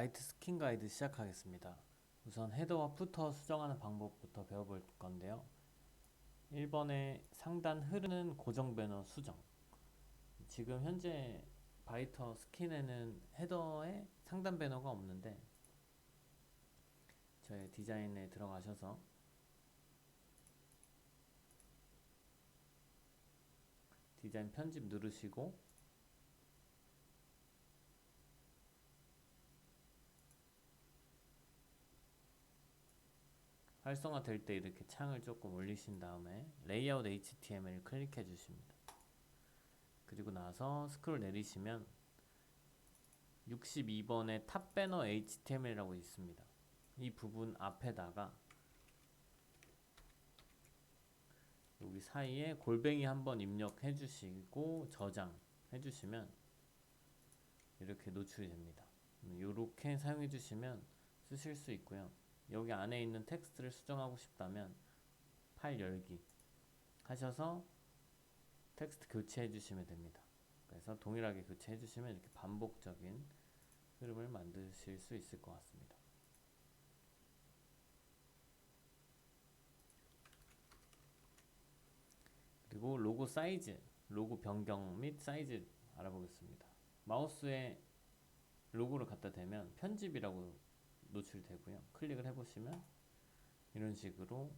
바이트 스킨 가이드 시작하겠습니다. 우선 헤더와 푸터 수정하는 방법부터 배워볼 건데요. 1번에 상단 흐르는 고정 배너 수정. 지금 현재 바이터 스킨에는 헤더에 상단 배너가 없는데 저의 디자인에 들어가셔서 디자인 편집 누르시고 활성화 될 때 이렇게 창을 조금 올리신 다음에 레이아웃 HTML 클릭해 주십니다. 그리고 나서 스크롤 내리시면 62번에 탑 배너 HTML이라고 있습니다. 이 부분 앞에다가 여기 사이에 골뱅이 한번 입력해 주시고 저장해 주시면 이렇게 노출이 됩니다. 이렇게 사용해 주시면 쓰실 수 있고요. 여기 안에 있는 텍스트를 수정하고 싶다면 파일 열기 하셔서 텍스트 교체해 주시면 됩니다. 그래서 동일하게 교체해 주시면 이렇게 반복적인 흐름을 만드실 수 있을 것 같습니다. 그리고 로고 사이즈, 로고 변경 및 사이즈 알아보겠습니다. 마우스에 로고를 갖다 대면 편집이라고 노출되고요. 클릭을 해보시면 이런 식으로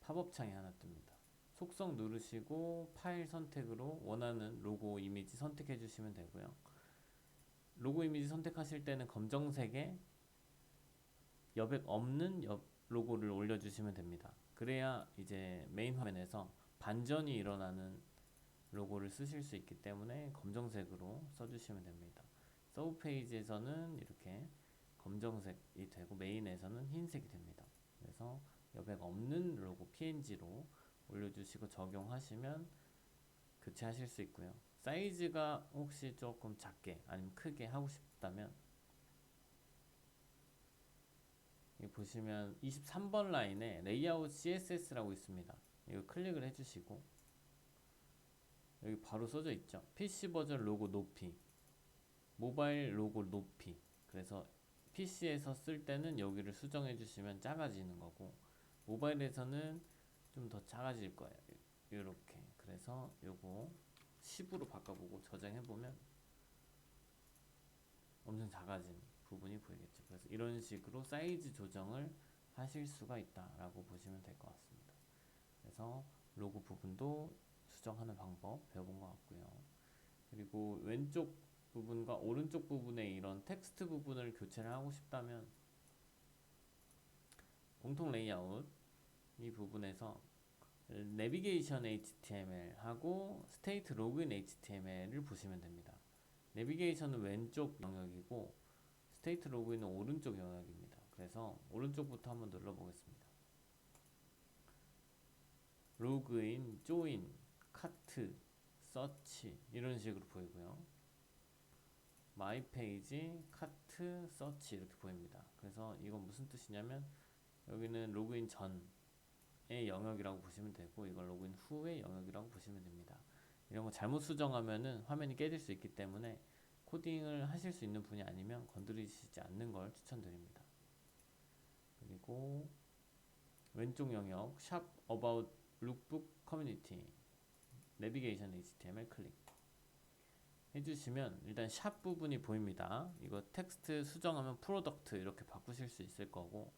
팝업 창이 하나 뜹니다. 속성 누르시고 파일 선택으로 원하는 로고 이미지 선택해 주시면 되고요. 로고 이미지 선택하실 때는 검정색에 여백 없는 여- 로고를 올려주시면 됩니다. 그래야 이제 메인 화면에서 반전이 일어나는 로고를 쓰실 수 있기 때문에 검정색으로 써주시면 됩니다. 서브 페이지에서는 이렇게 검정색이 되고 메인에서는 흰색이 됩니다. 그래서 여백 없는 로고 PNG로 올려주시고 적용하시면 교체하실 수 있고요. 사이즈가 혹시 조금 작게 아니면 크게 하고 싶다면 보시면 23번 라인에 레이아웃 CSS라고 있습니다. 이거 클릭을 해주시고 여기 바로 써져 있죠. PC 버전 로고 높이, 모바일 로고 높이. 그래서 PC에서 쓸 때는 여기를 수정해 주시면 작아지는 거고 모바일에서는 좀 더 작아질 거예요. 이렇게. 그래서 요거 10으로 바꿔보고 저장해 보면 엄청 작아진 부분이 보이겠죠. 그래서 이런 식으로 사이즈 조정을 하실 수가 있다라고 보시면 될 것 같습니다. 그래서 로고 부분도 수정하는 방법 배워본 것 같고요. 그리고 왼쪽 부분과 오른쪽 부분에 이런 텍스트 부분을 교체를 하고 싶다면 공통 레이아웃 이 부분에서 내비게이션 HTML 하고 스테이트 로그인 HTML을 보시면 됩니다. 내비게이션은 왼쪽 영역이고 스테이트 로그인은 오른쪽 영역입니다. 그래서 오른쪽부터 한번 눌러보겠습니다. 로그인, 조인, 카트, 서치 이런 식으로 보이고요. 마이 페이지, 카트, 서치 이렇게 보입니다. 그래서 이건 무슨 뜻이냐면 여기는 로그인 전의 영역이라고 보시면 되고 이걸 로그인 후의 영역이라고 보시면 됩니다. 이런 거 잘못 수정하면은 화면이 깨질 수 있기 때문에 코딩을 하실 수 있는 분이 아니면 건드리시지 않는 걸 추천드립니다. 그리고 왼쪽 영역 샵 about lookbook community 내비게이션 HTML 클릭 해주시면 일단 샵 부분이 보입니다. 이거 텍스트 수정하면 프로덕트 이렇게 바꾸실 수 있을 거고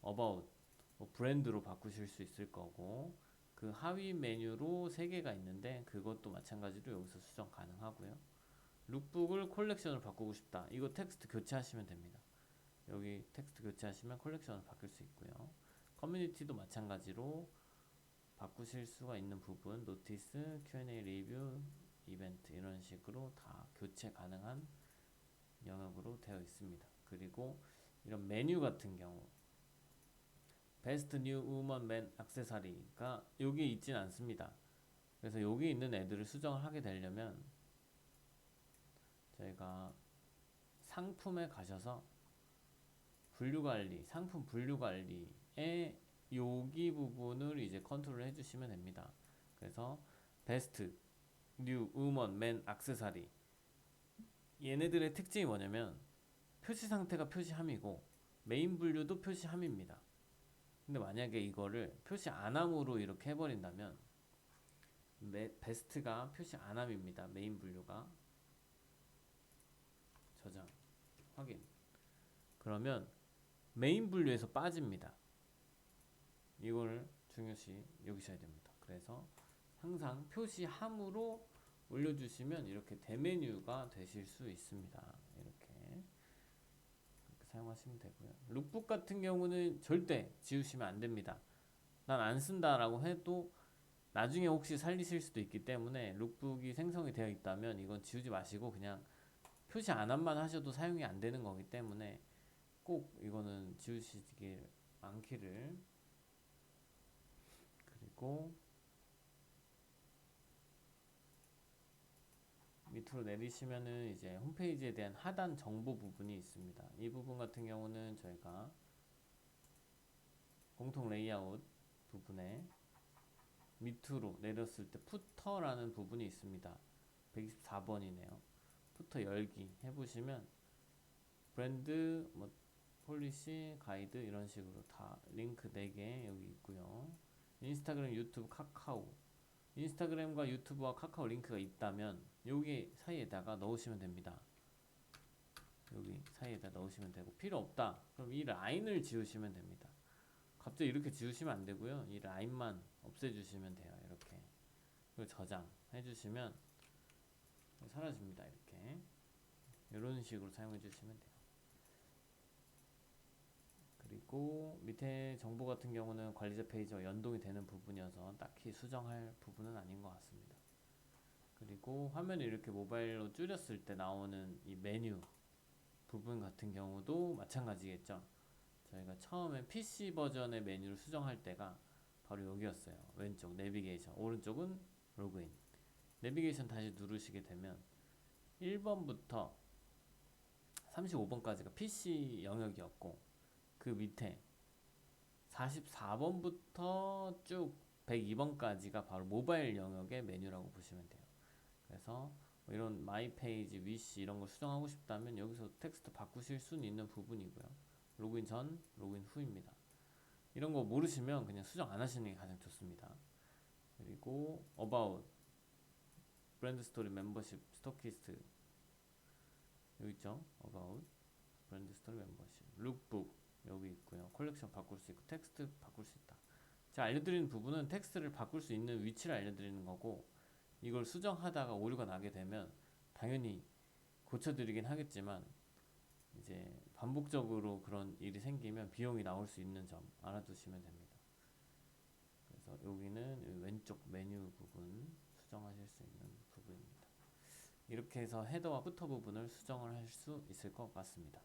about 뭐 브랜드로 바꾸실 수 있을 거고 그 하위 메뉴로 세 개가 있는데 그것도 마찬가지로 여기서 수정 가능하고요. 룩북을 콜렉션으로 바꾸고 싶다. 이거 텍스트 교체하시면 됩니다. 여기 텍스트 교체하시면 콜렉션으로 바뀔 수 있고요. 커뮤니티도 마찬가지로 바꾸실 수가 있는 부분, 노티스, Q&A 리뷰, 이벤트 이런 식으로 다 교체 가능한 영역으로 되어 있습니다. 그리고 이런 메뉴 같은 경우 베스트 뉴 우먼 맨 액세서리가 여기 있진 않습니다. 그래서 여기 있는 애들을 수정을 하게 되려면 저희가 상품에 가셔서 분류 관리, 상품 분류 관리에 여기 부분을 이제 컨트롤 해주시면 됩니다. 그래서 베스트, 뉴, 우먼, 맨, 액세서리 얘네들의 특징이 뭐냐면 표시 상태가 표시함이고 메인 분류도 표시함입니다. 근데 만약에 이거를 표시 안함으로 이렇게 해버린다면 메, 베스트가 표시 안함입니다. 메인 분류가 저장 확인 그러면 메인 분류에서 빠집니다. 이거를 중요시 여기셔야 됩니다. 그래서 항상 표시함으로 올려주시면 이렇게 대메뉴가 되실 수 있습니다. 이렇게, 이렇게 사용하시면 되고요. 룩북 같은 경우는 절대 지우시면 안 됩니다. 난 안 쓴다라고 해도 나중에 혹시 살리실 수도 있기 때문에 룩북이 생성이 되어 있다면 이건 지우지 마시고 그냥 표시 안함만 하셔도 사용이 안 되는 거기 때문에 꼭 이거는 지우시길 않기를 그리고 밑으로 내리시면은 이제 홈페이지에 대한 하단 정보 부분이 있습니다. 이 부분 같은 경우는 저희가 공통 레이아웃 부분에 밑으로 내렸을 때 푸터라는 부분이 있습니다. 124번이네요. 푸터 열기 해보시면 브랜드, 뭐 폴리시, 가이드 이런 식으로 다 링크 4개 여기 있고요. 인스타그램, 유튜브, 카카오 인스타그램과 유튜브와 카카오 링크가 있다면 여기 사이에다가 넣으시면 됩니다. 여기 사이에다 넣으시면 되고 필요 없다. 그럼 이 라인을 지우시면 됩니다. 갑자기 이렇게 지우시면 안 되고요. 이 라인만 없애주시면 돼요. 이렇게 그리고 저장 해주시면 사라집니다. 이렇게 이런 식으로 사용해 주시면 돼요. 그리고 밑에 정보 같은 경우는 관리자 페이지와 연동이 되는 부분이어서 딱히 수정할 부분은 아닌 것 같습니다. 그리고 화면을 이렇게 모바일로 줄였을 때 나오는 이 메뉴 부분 같은 경우도 마찬가지겠죠. 저희가 처음에 PC 버전의 메뉴를 수정할 때가 바로 여기였어요. 왼쪽 내비게이션, 오른쪽은 로그인. 내비게이션 다시 누르시게 되면 1번부터 35번까지가 PC 영역이었고 그 밑에 44번부터 쭉 102번까지가 바로 모바일 영역의 메뉴라고 보시면 돼요. 그래서 뭐 이런 마이 페이지, 위시 이런 걸 수정하고 싶다면 여기서 텍스트 바꾸실 수는 있는 부분이고요. 로그인 전, 로그인 후입니다. 이런 거 모르시면 그냥 수정 안 하시는 게 가장 좋습니다. 그리고 about 브랜드 스토리 멤버십 스토키스트 여기 있죠? about 브랜드 스토리 멤버십 룩북 여기 있고요. 컬렉션 바꿀 수 있고 텍스트 바꿀 수 있다. 제가 알려드리는 부분은 텍스트를 바꿀 수 있는 위치를 알려드리는 거고 이걸 수정하다가 오류가 나게 되면 당연히 고쳐드리긴 하겠지만 이제 반복적으로 그런 일이 생기면 비용이 나올 수 있는 점 알아두시면 됩니다. 그래서 여기는 왼쪽 메뉴 부분 수정하실 수 있는 부분입니다. 이렇게 해서 헤더와 후터 부분을 수정을 할 수 있을 것 같습니다.